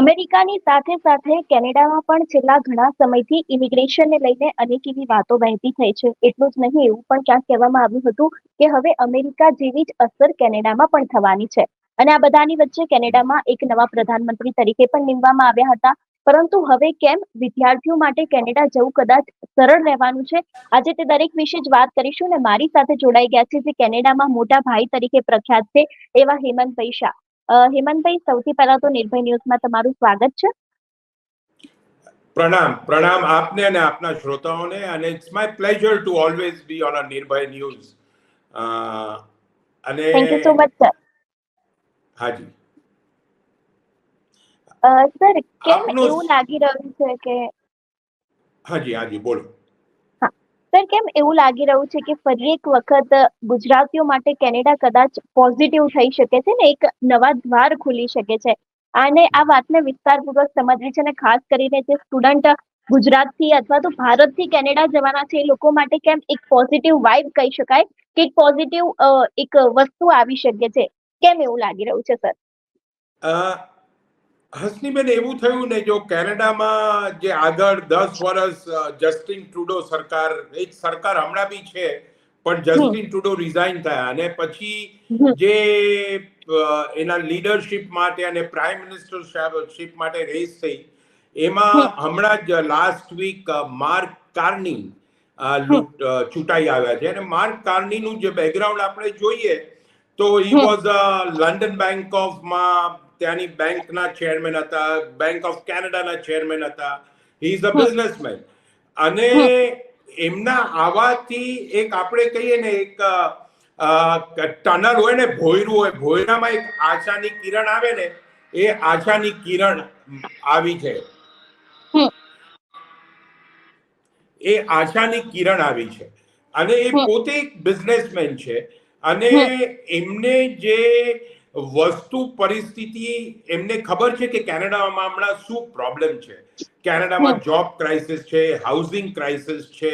અમેરિકાની સાથે સાથે કેનેડામાં પણ છેલ્લા ઘણા સમયથી ઇમિગ્રેશનને લઈને અનેક એવી વાતો વહેતી થઈ છે. એટલું જ નહીં એવું પણ ક્યાંક કહેવામાં આવ્યું હતું કે હવે અમેરિકા જેવી જ અસર કેનેડામાં પણ થવાની છે. અને આ બધાની વચ્ચે કેનેડામાં એક નવા પ્રધાનમંત્રી તરીકે પણ નીમવામાં આવ્યા હતા. પરંતુ હવે કેમ? વિદ્યાર્થીઓ માટે કેનેડા જવું કદાચ સરળ રહેવાનું છે. આજે તે દરેક વિશે જ વાત કરીશું ને મારી સાથે જોડાઈ ગયા છે જે કેનેડામાં મોટા ભાઈ તરીકે પ્રખ્યાત છે એવા હેમંત અ, હેમંતભાઈ સૌથી પહેલા તો નિર્ભય ન્યૂઝમાં તમારું સ્વાગત છે. પ્રણામ પ્રણામ આપને અને આપના શ્રોતાઓને અને it's my pleasure to always be on a Nirbhay news. અને thank you so much sir હાજી. સર કેમ એવું લાગી રહ્યું છે કે હાજી હાજી બોલો. સર કેમ એવું લાગી રહ્યું છે કે ફરી એક વખત ગુજરાતીઓ માટે કેનેડા કદાચ પોઝિટિવ થઈ શકે છે ને? એક નવા દ્વાર ખુલી શકે છે. અને આ વાતને વિસ્તારપૂર્વક સમજવી છે અને ખાસ કરીને જે સ્ટુડન્ટ ગુજરાતથી અથવા તો ભારતથી કેનેડા જવાના છે એ લોકો માટે કેમ એક પોઝિટિવ વાઇબ કહી શકાય કે એક પોઝિટિવ એક વસ્તુ આવી શકે છે? કેમ એવું લાગી રહ્યું છે સર હસનીબેન એવું થયું ને જો કેનેડામાં જે આગળ દસ વર્ષ જસ્ટિન ટ્રુડો સરકાર એક સરકાર હમણાં બી છે પણ જસ્ટિન ટ્રુડો રિઝાઇન થયા અને પછી જે એના લીડરશિપ માટે અને પ્રાઇમ મિનિસ્ટર શિપ માટે રેસ થઈ એમાં હમણાં જ લાસ્ટ વીક માર્ક કાર્ની ચૂંટાઈ આવ્યા છે. અને માર્ક કાર્નીનું જે બેકગ્રાઉન્ડ આપણે જોઈએ તો હી. વોઝ લંડન બેંક ઓફમાં ત્યાંની બેંકના ચેરમેન હતા બેંક ઓફ કેનેડાના ચેરમેન હતા. હી ઇઝ અ બિઝનેસમેન અને એમના આવાથી એક આપણે કહીએ ને એક ટનલ હોય ને ભોયરું હોય ભોયરામાં એક આશાની કિરણ આવે ને એ આશાની કિરણ આવી છે. એ આશાની કિરણ આવી છે. અને એ પોતે એક બિઝનેસમેન છે. અને એમને જે વસ્તુ પરિસ્થિતિ એમને ખબર છે કે કેનેડામાં હમણાં શું પ્રોબ્લેમ છે? કેનેડામાં જોબ ક્રાઇસિસ છે હાઉસિંગ ક્રાઇસિસ છે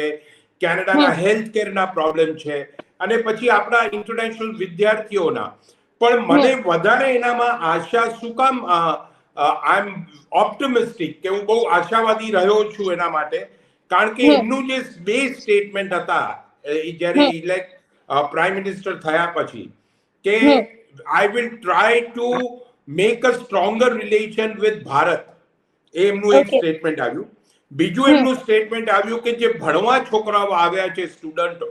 કેનેડાના હેલ્થ કેરના પ્રોબ્લેમ છે અને પછી આપણા ઇન્ટરનેશનલ વિદ્યાર્થીઓના. પણ મને વધારે એનામાં આશા શું કામ આઈ એમ ઓપ્ટિમિસ્ટિક કે હું બહુ આશાવાદી રહ્યો છું એના માટે. કારણ કે એમનું જે બે સ્ટેટમેન્ટ હતા જ્યારે ઇલેક્ટ પ્રાઇમ મિનિસ્ટર થયા પછી કે. I will try to make a stronger relation with Bharat એમનું એક સ્ટેટમેન્ટ આવ્યું. બીજું એમનું સ્ટેટમેન્ટ આવ્યું કે જે ભણવા છોકરાઓ આવ્યા છે સ્ટુડન્ટો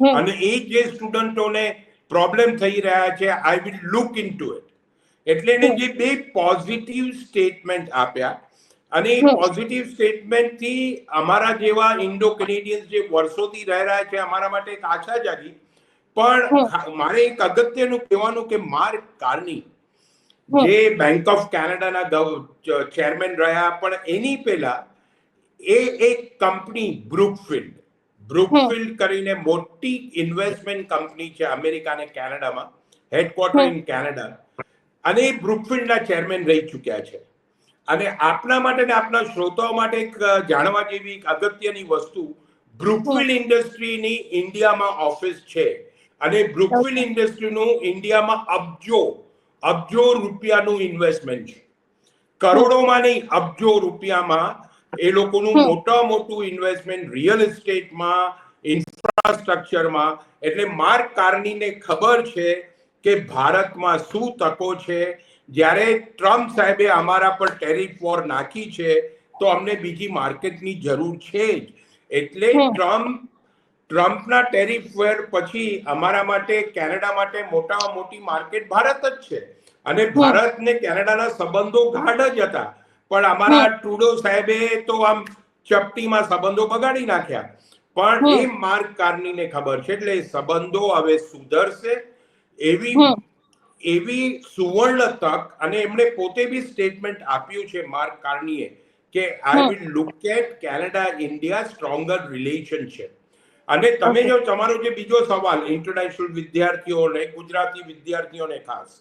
અને એ જે સ્ટુડન્ટોને પ્રોબ્લેમ થઈ રહ્યા છે I will look into it એટલે એને જે બે પોઝિટિવ સ્ટેટમેન્ટ આપ્યા. અને એ. પોઝિટિવ સ્ટેટમેન્ટથી અમારા જેવા ઇન્ડો કેનેડિયન્સ જે વર્ષોથી રહી રહ્યા છે અમારા માટે એક આશા જાગી પણ મારે એક અગત્યનું કહેવાનું કે માર્ક કાર્ની જે બેંક ઓફ કેનેડાના ચેરમેન રહ્યા પણ એની પહેલા એ એક કંપની બ્રુકફિલ્ડ બ્રુકફિલ્ડ કરીને મોટી ઇન્વેસ્ટમેન્ટ કંપની છે અમેરિકા અને કેનેડામાં હેડક્વાર્ટર. ઇન કેનેડા અને એ બ્રુકફિલ્ડના ચેરમેન રહી ચૂક્યા છે. અને આપના માટે ને આપના શ્રોતાઓ માટે એક જાણવા જેવી એક અગત્યની વસ્તુ બ્રુકફિલ્ડ ઇન્ડસ્ટ્રીની ઇન્ડિયામાં ઓફિસ છે. અને Okay. ઇન્ડસ્ટ્રીનું ઇન્ડિયામાં અબજો અબજો રૂપિયાનું ઇન્વેસ્ટમેન્ટ છે. કરોડોમાં નહીં અબજો રૂપિયામાં એ લોકોનું મોટા મોટું ઇન્વેસ્ટમેન્ટ રિયલ એસ્ટેટમાં ઇન્ફ્રાસ્ટ્રક્ચરમાં એટલે માર્ક કાર્નીને ખબર છે કે ભારતમાં શું તકો છે. જ્યારે ટ્રમ્પ સાહેબે અમારા પર ટેરિફ વોર નાખી છે તો અમને બીજી માર્કેટની જરૂર છે જ. એટલે ટ્રમ્પ ટ્રમ્પના ટેરિફ વેર પછી અમારા માટે કેનેડા માટે મોટામાં મોટી માર્કેટ ભારત જ છે. અને ભારત ને કેનેડાના સંબંધો ગાઢ જ હતા. પણ અમારા ટ્રુડો સાહેબે તો આમ ચપટીમાં સંબંધો બગાડી નાખ્યા. પણ એ. માર્ક કાર્નીને ખબર છે. એટલે સંબંધો હવે સુધરશે. એવી એવી સુવર્ણ તક અને એમણે પોતે બી સ્ટેટમેન્ટ આપ્યું છે માર્ક કાર્નીએ કે I. Will look at Canada India stronger relationship અને તમે જો તમારો જે બીજો સવાલ ઇન્ટરનેશનલ વિદ્યાર્થીઓને ગુજરાતી વિદ્યાર્થીઓને ખાસ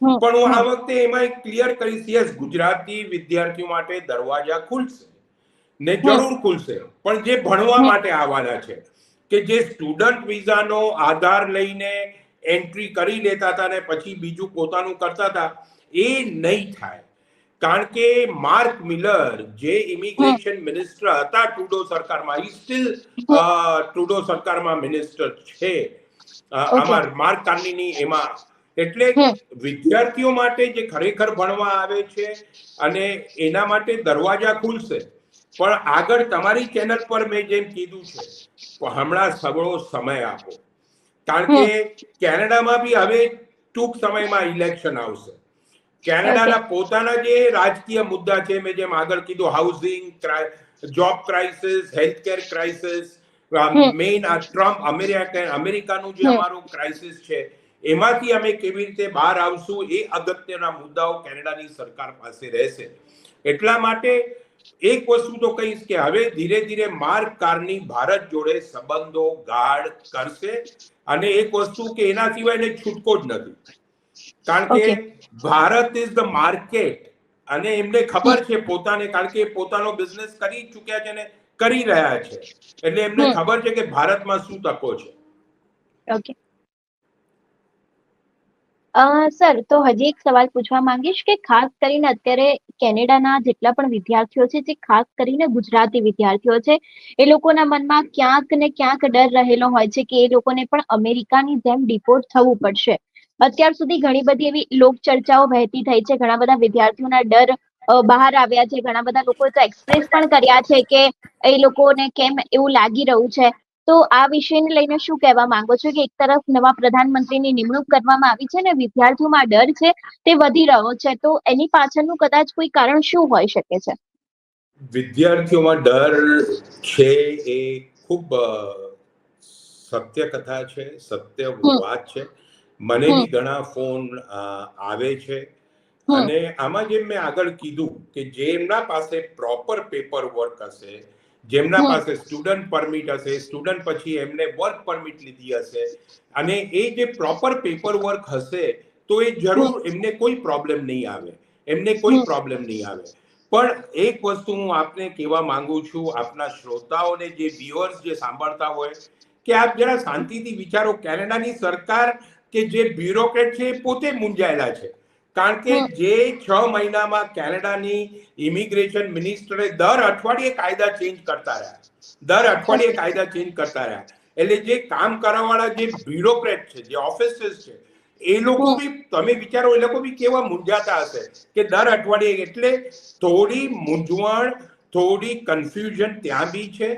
પણ હું આ વખતે એમાં ક્લિયર કરીશ યસ ગુજરાતી વિદ્યાર્થીઓ માટે દરવાજા ખુલશે ને જરૂર ખુલશે. પણ જે ભણવા માટે આવવાના છે કે જે સ્ટુડન્ટ વિઝાનો આધાર લઈને એન્ટ્રી કરી લેતા હતા ને પછી બીજું પોતાનું કરતા હતા એ નહીં થાય. કારણ કે માર્ક મિલર જે ઇમિગ્રેશન મિનિસ્ટર હતા ટ્રુડો સરકારમાં ઈ સ્ટીલ ટ્રુડો સરકારમાં મિનિસ્ટર છે. આમાં માર્ક કાર્નીની એમાં. એટલે વિદ્યાર્થીઓ માટે જે ખરેખર ભણવા આવે છે અને એના માટે દરવાજા ખુલશે. પણ આગળ તમારી ચેનલ પર મેં જેમ કીધું છે હમણાં સગળો સમય આપો. કારણ કે કેનેડામાં બી હવે ટૂંક સમયમાં ઇલેક્શન આવશે. કેનેડાના પોતાના જે રાજકીય મુદ્દા છે મેં જેમ આગળ કીધું housing job crisis healthcare crisis main આ ટ્રમ્પ અમેરિકા અમેરિકાનું જે અમારું ક્રાઇસિસ છે એમાંથી અમે કેવી રીતે બહાર આવશું એ અગત્યના મુદ્દાઓ કેનેડાની સરકાર પાસે રહેશે. એટલા માટે એક વસ્તુ તો કહીશ કે હવે ધીરે ધીરે માર્ક કારની ભારત જોડે સંબંધો ગાઢ કરશે અને એક વસ્તુ કે એના સિવાય છૂટકો જ નથી. કારણ કે ભારત ઇઝ ધ માર્કેટ અને એમને ખબર છે પોતાને કારણ કે પોતાનો બિઝનેસ કરી ચૂક્યા છે ને કરી રહ્યા છે. એટલે એમને ખબર છે કે ભારતમાં શું તકો છે. ઓકે સર તો હજી એક સવાલ પૂછવા માંગીશ કે ખાસ કરીને અત્યારે કેનેડાના જેટલા પણ વિદ્યાર્થીઓ છે જે ખાસ કરીને ગુજરાતી વિદ્યાર્થીઓ છે એ લોકોના મનમાં ક્યાંક ને ક્યાંક ડર રહેલો હોય છે કે એ લોકોને પણ અમેરિકાની જેમ ડિપોર્ટ થવું પડશે. અત્યાર સુધી ઘણી બધી એવી લોક ચર્ચાઓ વહેતી થઈ છે. ઘણા બધા વિદ્યાર્થીઓના ડર બહાર આવ્યા છે. ઘણા બધા લોકોએ તો એક્સપ્રેસ પણ કર્યા છે કે એ લોકોને કેમ એવું લાગી રહ્યું છે. તો આ વિષયને લઈને શું કહેવા માંગો છો કે એક તરફ નવા પ્રધાનમંત્રીની નિમણૂક કરવામાં આવી છે ને વિદ્યાર્થીઓમાં ડર છે તે વધી રહ્યો છે. તો એની પાછળનું કદાચ કોઈ કારણ શું હોઈ શકે છે? વિદ્યાર્થીઓમાં ડર છે એ ખૂબ સત્ય કથા છે સત્ય. વાત છે. મને બી ઘણા ફોન આવે છે. અને આમાં જેમ મેં આગળ કીધું કે જેમના પાસે પ્રોપર પેપર વર્ક હશે જેમના પાસે સ્ટુડન્ટ પરમિટ હશે સ્ટુડન્ટ પછી એમને વર્ક પરમિટ લીધી હશે અને એ જે પ્રોપર પેપર વર્ક હશે તો એ જરૂર એમને કોઈ પ્રોબ્લેમ નહીં આવે. એમને કોઈ પ્રોબ્લેમ નહીં આવે. પણ એક વસ્તુ હું આપને કહેવા માંગુ છું આપના શ્રોતાઓને જે વ્યુઅર્સ જે સાંભળતા હોય કે આપ જરા શાંતિથી વિચારો કેનેડાની સરકાર કે જે બ્યુરોક્રેટ છે એ પોતે મૂંઝાયેલા છે. કારણ કે જે છ મહિનામાં કેનેડાની ઇમિગ્રેશન મિનિસ્ટરે દર અઠવાડિયે કાયદા ચેન્જ કરતા રહ્યા. દર અઠવાડિયે કાયદા ચેન્જ કરતા રહ્યા. એટલે જે કામ કરવાવાળા જે બ્યુરોક્રેટ છે જે ઓફિસર્સ છે એ લોકો બી તમે વિચારો એ લોકો બી કેવા મૂંઝાતા હશે કે દર અઠવાડિયે એટલે થોડી મૂંઝવણ થોડી કન્ફ્યુઝન ત્યાં બી છે.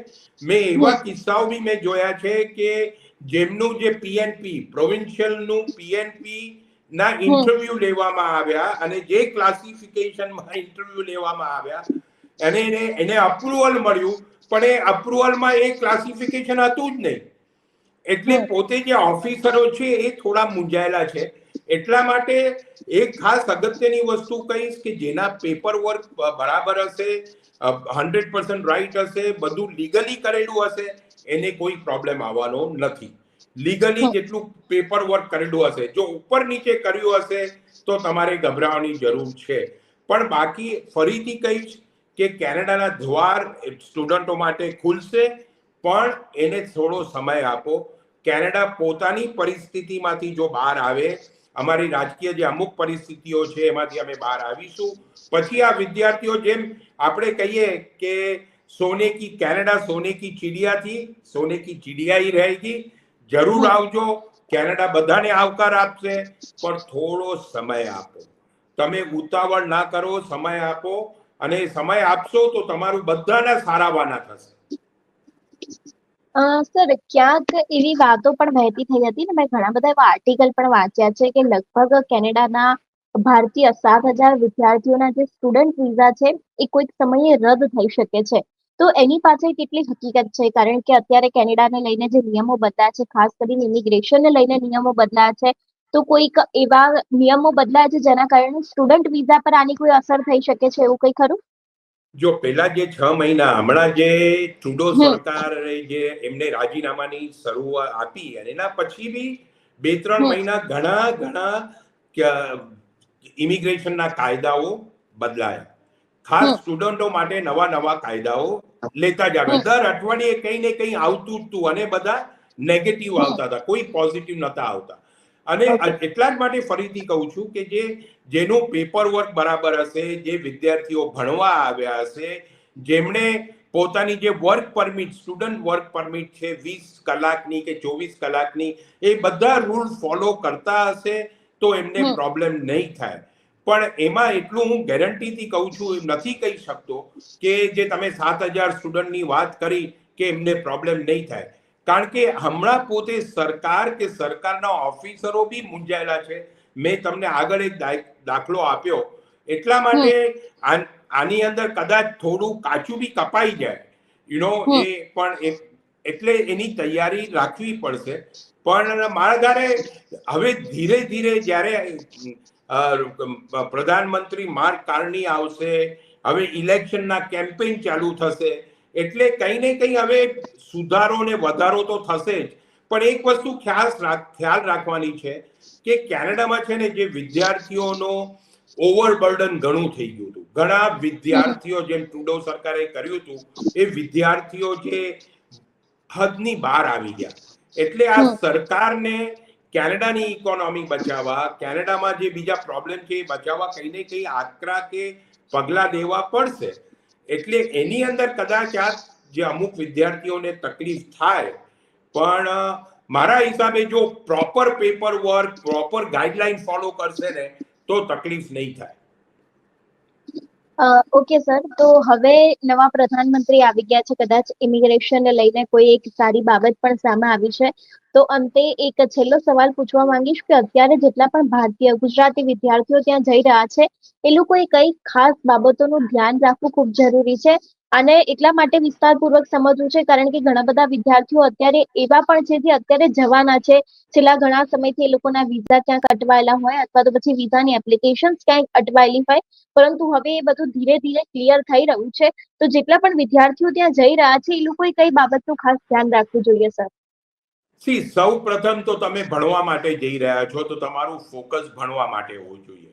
મેં એવા કિસ્સાઓ બી મેં જોયા છે કે જેમનું જે પીએનપી પ્રોવિન્શિયલનું પીએનપી ના ઇન્ટરવ્યુ લેવામાં આવ્યા અને જે ક્લાસિફિકેશનમાં ઇન્ટરવ્યુ લેવામાં આવ્યા અને એને એને અપ્રુવલ મળ્યું પણ એ અપ્રુવલમાં એ ક્લાસિફિકેશન હતું જ નહીં. એટલે પોતે જે ઓફિસરો છે એ થોડા મૂંઝાયેલા છે. એટલા માટે એક ખાસ અગત્યની વસ્તુ કહીશ કે જેના પેપર વર્ક બરાબર હશે હંડ્રેડ પર્સન્ટ રાઈટ હશે બધું લીગલી કરેલું હશે એને કોઈ પ્રોબ્લેમ આવવાનો નથી. લીગલી જેટલું પેપર વર્ક કરેલું હશે જો ઉપર નીચે કર્યું હશે તો તમારે ગભરાવાની જરૂર છે. પણ બાકી ફરીથી કહીશ કે કેનેડાના દ્વાર સ્ટુડન્ટો માટે ખુલશે પણ એને થોડો સમય આપો. કેનેડા પોતાની પરિસ્થિતિમાંથી જો બહાર આવે અમારી રાજકીય જે અમુક પરિસ્થિતિઓ છે એમાંથી અમે બહાર આવીશું. પછી આ વિદ્યાર્થીઓ જેમ આપણે કહીએ કે સોને કી કેનેડા સોને કી ચીડિયા થી સોને કી ચીડિયા ही रहेगी જરૂર હમ. આવજો કેનેડા બધાને આવકાર આપશે પણ થોડો સમય આપો તમે ઉતાવળ ના કરો સમય આપો અને સમય આપશો તો તમારું બધાના સારાવાના થશે અ, સર ક્યાંક એવી વાતો પણ વહેતી થઈ હતી ને મેં ઘણા બધા એવા આર્ટિકલ પણ વાંચ્યા છે કે લગભગ કેનેડાના ભારતીય સાત હજાર વિદ્યાર્થીઓના જે સ્ટુડન્ટ વિઝા છે એ કોઈક સમયે રદ થઈ શકે છે તો એની પાછળ કેટલી હકીકત છે? કારણ કે અત્યારે કેનેડાને લઈને જે નિયમો બદલાયા છે ખાસ કરીને ઇમિગ્રેશનને લઈને નિયમો બદલાયા છે તો કોઈક એવા નિયમો બદલાયા છે જેના કારણે સ્ટુડન્ટ વિઝા પર આની કોઈ અસર થઈ શકે છે? એવું કંઈ ખરું? જો પેલા જે છ મહિના હમણાં જે ટ્રુડો. સરકારે જે એમને રાજીનામાની શરૂઆત આપી અને એના પછી બી બે ત્રણ મહિના ઘણા ઘણા ઇમિગ્રેશનના કાયદાઓ બદલાયા. ખાસ સ્ટુડન્ટો માટે નવા નવા કાયદાઓ લેતા જ આવે. દર અઠવાડિયે કંઈ ને કંઈ આવતું હતું અને બધા નેગેટિવ આવતા હતા. કોઈ પોઝિટિવ નતા આવતા. અને એટલા જ માટે ફરીથી કહું છું કે જે જેનું પેપર વર્ક બરાબર હશે જે વિદ્યાર્થીઓ ભણવા આવ્યા હશે જેમણે પોતાની જે work permit student work permit છે વીસ કલાકની કે ચોવીસ કલાકની એ બધા રૂલ ફોલો કરતા હશે તો એમને પ્રોબ્લેમ નહીં થાય. પણ એમાં એટલું હું ગેરંટીથી કહું છું એમ નથી કહી શકતો કે જે તમે સાત હજાર સ્ટુડન્ટની વાત કરી કે એમને પ્રોબ્લેમ નહીં થાય. કારણ કે હમણાં પોતે સરકાર કે સરકારના ઓફિસરો બી મૂંઝાયેલા છે. મેં તમને આગળ એક દાખલો આપ્યો. એટલા માટે આની અંદર કદાચ થોડું કાચું બી કપાઈ જાય. યુ નો એ પણ એટલે એની તૈયારી રાખવી પડશે. પણ મારા ઘરે હવે ધીરે ધીરે જ્યારે પ્રધાનમંત્રી માર્ક કારણી આવશે હવે ઇલેક્શનના કેમ્પેઇન ચાલુ થશે એટલે કંઈ ને કંઈ હવે સુધારો ને વધારો તો થશે જ. પણ એક વસ્તુ ખ્યાલ ખ્યાલ રાખવાની છે કે કેનેડામાં છે ને જે વિદ્યાર્થીઓનો ઓવરબર્ડન ઘણું થઈ ગયું હતું. ઘણા વિદ્યાર્થીઓ જેમ ટુડો સરકારે કર્યું હતું એ વિદ્યાર્થીઓ જે હદની બહાર આવી ગયા. એટલે આ. સરકારને કેનેડાની ઇકોનોમી બચાવવા, કેનેડામાં જે બીજા પ્રોબ્લેમ છે એ બચાવવા કંઈ ને કંઈ આકરા કે પગલાં દેવા પડશે. એટલે એની અંદર કદાચ આ જે અમુક વિદ્યાર્થીઓને તકલીફ થાય, પણ મારા હિસાબે જો proper paper work proper guideline follow કરશે ને, તો તકલીફ નહીં થાય. ઓકે સર તો હવે નવા પ્રધાનમંત્રી આવી ગયા છે. કદાચ ઇમિગ્રેશનને લઈને કોઈ એક સારી બાબત પણ સામે આવી છે. તો અંતે એક છેલ્લો સવાલ પૂછવા માંગીશ કે અત્યારે જેટલા પણ ભારતીય, ગુજરાતી વિદ્યાર્થીઓ ત્યાં જઈ રહ્યા છે, એ લોકોએ કઈ ખાસ બાબતોનું ધ્યાન રાખવું ખૂબ જરૂરી છે? અને એટલા માટે વિસ્તારપૂર્વક સમજવું છે કારણ કે ઘણા બધા વિદ્યાર્થીઓ અત્યારે એવા પણ છે જે અત્યારે જવાના છે. છેલ્લા ઘણા સમયથી એ લોકોના વિઝા ક્યાંક અટવાયેલા હોય અથવા તો પછી વિઝાની એપ્લિકેશન ક્યાંક અટવાયેલી હોય. પરંતુ હવે એ બધું ધીરે ધીરે ક્લિયર થઈ રહ્યું છે. તો જેટલા પણ વિદ્યાર્થીઓ ત્યાં જઈ રહ્યા છે એ લોકોએ કઈ બાબતનું ખાસ ધ્યાન રાખવું જોઈએ સર? સી સૌ પ્રથમ તો તમે ભણવા માટે જઈ રહ્યા છો તો તમારું ફોકસ ભણવા માટે હોવું જોઈએ.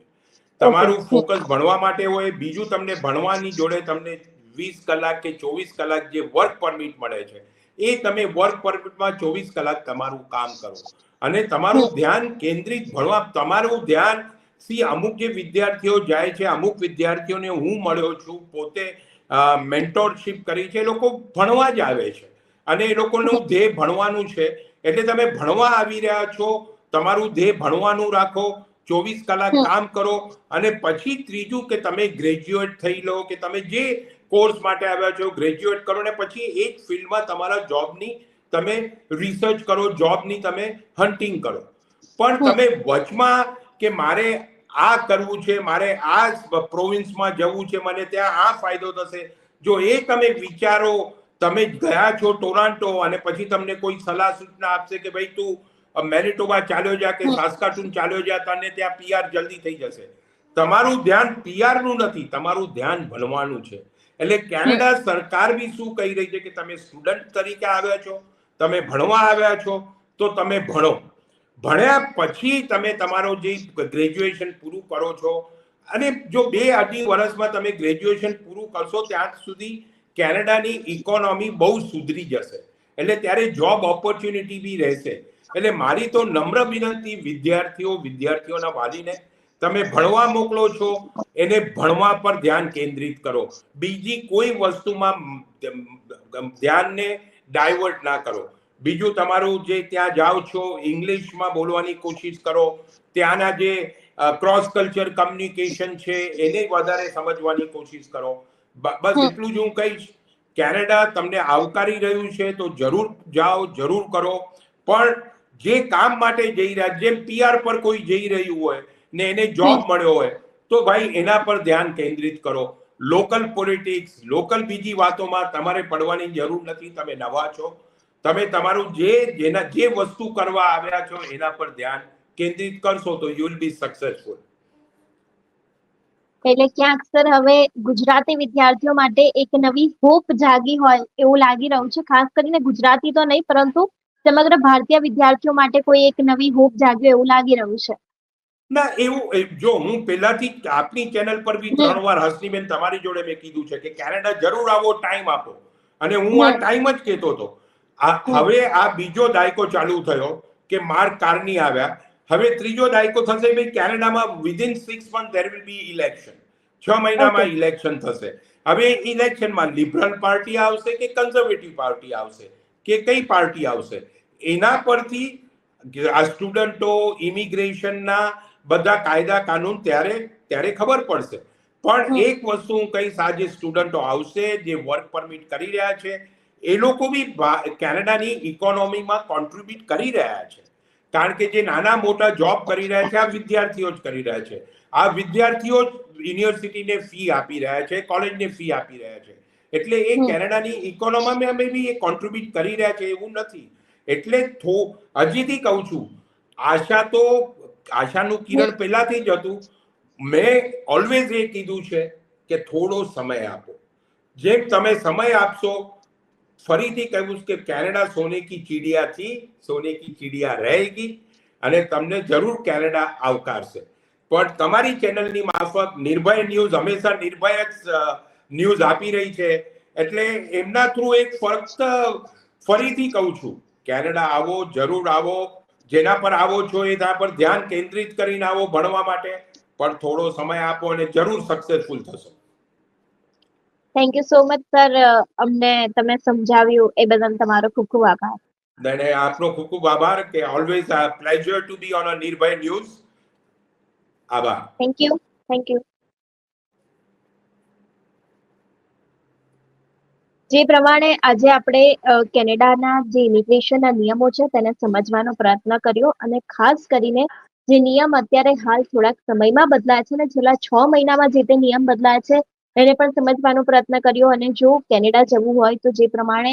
તમારું ફોકસ ભણવા માટે હોય બીજું તમને ભણવાની જોડે તમને વીસ કલાક કે ચોવીસ કલાક જે વર્ક પરમિટ મળે છે એ તમે વર્ક પરમિટમાં ચોવીસ કલાક તમારું કામ કરો. અને તમારું ધ્યાન કેન્દ્રિત ભણવા તમારું ધ્યાન સી અમુક જે વિદ્યાર્થીઓ જાય છે અમુક વિદ્યાર્થીઓને હું મળ્યો છું પોતે મેન્ટોરશિપ કરી છે એ લોકો ભણવા જ આવે છે. અને એ લોકોનું ધ્યેય ભણવાનું છે. એટલે તમે ભણવા આવી રહ્યા છો તમારું ધ્યેય ભણવાનું રાખો ચોવીસ કલાક કામ કરો અને પછી ત્રીજું કે તમે ગ્રેજ્યુએટ થઈ લો કે તમે જે કોર્સ માટે આવ્યા છો ગ્રેજ્યુએટ કરો ને પછી એ જ ફિલ્ડમાં તમારા જોબની તમે રિસર્ચ કરો જોબની તમે હન્ટિંગ કરો. પણ તમે વચમાં કે મારે આ કરવું છે મારે આ પ્રોવિન્સમાં જવું છે મને ત્યાં આ ફાયદો થશે. જો એ તમે વિચારો તમે ગયા છો ટોરાન્ટો અને પછી તમને કોઈ સલાહ સૂચના આપશે કે ભાઈ તું મેરિટોબા ચાલ્યો જા કે. સાસ્કાટુન ચાલ્યો જા તને ત્યાં પીઆર જલ્દી થઈ જશે. તમારું ધ્યાન પીઆરનું નથી તમારું ધ્યાન ભણવાનું છે. એટલે કેનેડા સરકાર બી શું કહી રહી છે કે તમે સ્ટુડન્ટ તરીકે આવ્યા છો, તમે ભણવા આવ્યા છો, તો તમે ભણો. ભણ્યા પછી તમે તમારો જે ગ્રેજ્યુએશન પૂરું કરો છો, અને જો બે અઢી વર્ષમાં તમે ગ્રેજ્યુએશન પૂરું કરશો, ત્યાં સુધી કેનેડાની ઇકોનોમી બહુ સુધરી જશે. એટલે ત્યારે જોબ ઓપોર્ચ્યુનિટી બી રહેશે. એટલે મારી તો નમ્ર વિનંતી વિદ્યાર્થીઓ, વિદ્યાર્થીઓના વાલીને તમે ભણવા મોકલો છો એને ભણવા પર ધ્યાન કેન્દ્રિત કરો. બીજી કોઈ વસ્તુમાં ધ્યાનને ડાયવર્ટ ના કરો. બીજું તમારું જે ત્યાં જાઓ છો ઇંગ્લિશમાં બોલવાની કોશિશ કરો ત્યાંના જે ક્રોસ કલ્ચર કમ્યુનિકેશન છે એને વધારે સમજવાની કોશિશ કરો. બસ એટલું જ હું કહીશ. કેનેડા તમને આવકારી રહ્યું છે તો જરૂર જાઓ જરૂર કરો. પણ જે કામ માટે જઈ રહ્યા જેમ પીઆર પર કોઈ જઈ રહ્યું હોય ને એને જોબ મળ્યો હોય, તો ભાઈ એના પર ધ્યાન કેન્દ્રિત કરો. લોકલ પોલિટિક્સ લોકલ બીજી વાતોમાં તમારે પડવાની જરૂર નથી, તમે નવા છો. તમે તમારું જે, જેના, જે વસ્તુ કરવા આવ્યા છો, એના પર ધ્યાન કેન્દ્રિત કરશો તો યુ વિલ બી સક્સેસફુલ એટલે ક્યાંક, સર, હવે ગુજરાતી વિદ્યાર્થીઓ માટે એક નવી હોપ જાગી હોય એવું લાગી રહ્યું છે, ખાસ કરીને ગુજરાતી તો નહીં, પરંતુ સમગ્ર ભારતીય વિદ્યાર્થીઓ માટે કોઈ એક નવી હોપ જાગ્યો એવું લાગી રહ્યું છે. ના એવું જો હું પહેલાથી આપની ચેનલ પર બી ત્રણ વાર હસનીબેન તમારી જોડે મેં કીધું છે કે કેનેડા જરૂર આવો ટાઈમ આપો. અને હું આ ટાઈમ જ કહેતો હતો. હવે આ બીજો દાયકો ચાલુ થયો કે માર્ક કારની આવ્યા. હવે ત્રીજો દાયકો થશે ભાઈ કેનેડામાં within six month there will be election છ મહિનામાં ઇલેક્શન થશે. હવે ઇલેક્શનમાં લિબરલ પાર્ટી આવશે કે કન્ઝર્વેટિવ પાર્ટી આવશે? કે કઈ પાર્ટી આવશે? એના પરથી આ સ્ટુડન્ટો ઇમિગ્રેશનના બધા કાયદા કાનૂન ત્યારે ત્યારે ખબર પડશે. પણ એક વસ્તુ હું કહીશ આ જે સ્ટુડન્ટો આવશે જે વર્ક પરમિટ કરી રહ્યા છે એ લોકો બી કેનેડાની ઇકોનોમીમાં કોન્ટ્રીબ્યુટ કરી રહ્યા છે. કારણ કે જે નાના મોટા જોબ કરી રહ્યા છે આ વિદ્યાર્થીઓ જ કરી રહ્યા છે. આ વિદ્યાર્થીઓ જ યુનિવર્સિટીને ફી આપી રહ્યા છે કોલેજને ફી આપી રહ્યા છે. એટલે એ કેનેડાની ઇકોનોમીમાં બી એ કોન્ટ્રીબ્યુટ કરી રહ્યા છે એવું નથી. એટલે હજીથી કહું છું આશા તો આશાનું કિરણ પહેલાથી જ હતું. મેં ઓલવેઝ એ કીધું છે કે થોડો સમય આપો. જેમ તમે સમય આપશો ફરીથી કહ્યું કે કેનેડા સોને કી ચીડિયા થી સોને કી ચીડિયા રહેગી અને તમને જરૂર કેનેડા આવકારશે. પણ તમારી ચેનલની મારફત નિર્ભય ન્યૂઝ હંમેશા નિર્ભય જ ન્યૂઝ આપી રહી છે. એટલે એમના થ્રુ એક ફક્ત ફરીથી કહું છું કેનેડા આવો જરૂર આવો. જેના પર આવો છો એ ત્યાં પર ધ્યાન કેન્દ્રિત કરીને આવો ભણવા માટે. પણ થોડો સમય આપો અને જરૂર સક્સેસફુલ થશો. Thank you so much sir અમને તમે સમજાવ્યું. એ બદલ તમારો ખૂબ ખૂબ આભાર. અને આપનો ખૂબ ખૂબ આભાર કે always pleasure to be on a Nirbhay news આભાર. થેન્ક યુ થેન્ક યુ જે પ્રમાણે આજે આપણે કેનેડાના જે ઇમિગ્રેશનના નિયમો છે તેને સમજવાનો પ્રયત્ન કર્યો અને ખાસ કરીને જે નિયમ અત્યારે હાલ થોડાક સમયમાં બદલાયા છે અને છેલ્લા છ મહિનામાં જે તે નિયમ બદલાયા છે એને પણ સમજવાનો પ્રયત્ન કર્યો અને જો કેનેડા જવું હોય તો જે પ્રમાણે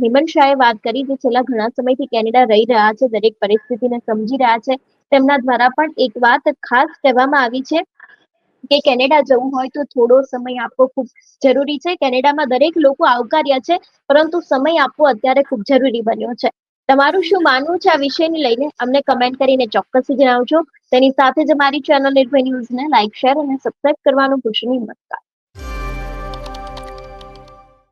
હેમંત શાહે વાત કરી જે છેલ્લા ઘણા સમયથી કેનેડા રહી રહ્યા છે, દરેક પરિસ્થિતિને સમજી રહ્યા છે તેમના દ્વારા પણ એક વાત ખાસ કહેવામાં આવી છે કે કેનેડા જવું હોય તો થોડો સમય આપવો ખૂબ જરૂરી છે. કેનેડામાં દરેક લોકો આવકાર્યા છે, પરંતુ સમય આપવો અત્યારે ખૂબ જરૂરી બન્યો છે. તમારું શું માનવું છે આ વિષયને લઈને? અમને કમેન્ટ કરીને ચોક્કસ જણાવજો. તેની સાથે જ અમારી ચેનલ નિર્ભય ન્યૂઝને લાઇક શેર અને સબસ્ક્રાઇબ કરવાનું ભૂલશો નહીં. નમસ્કાર.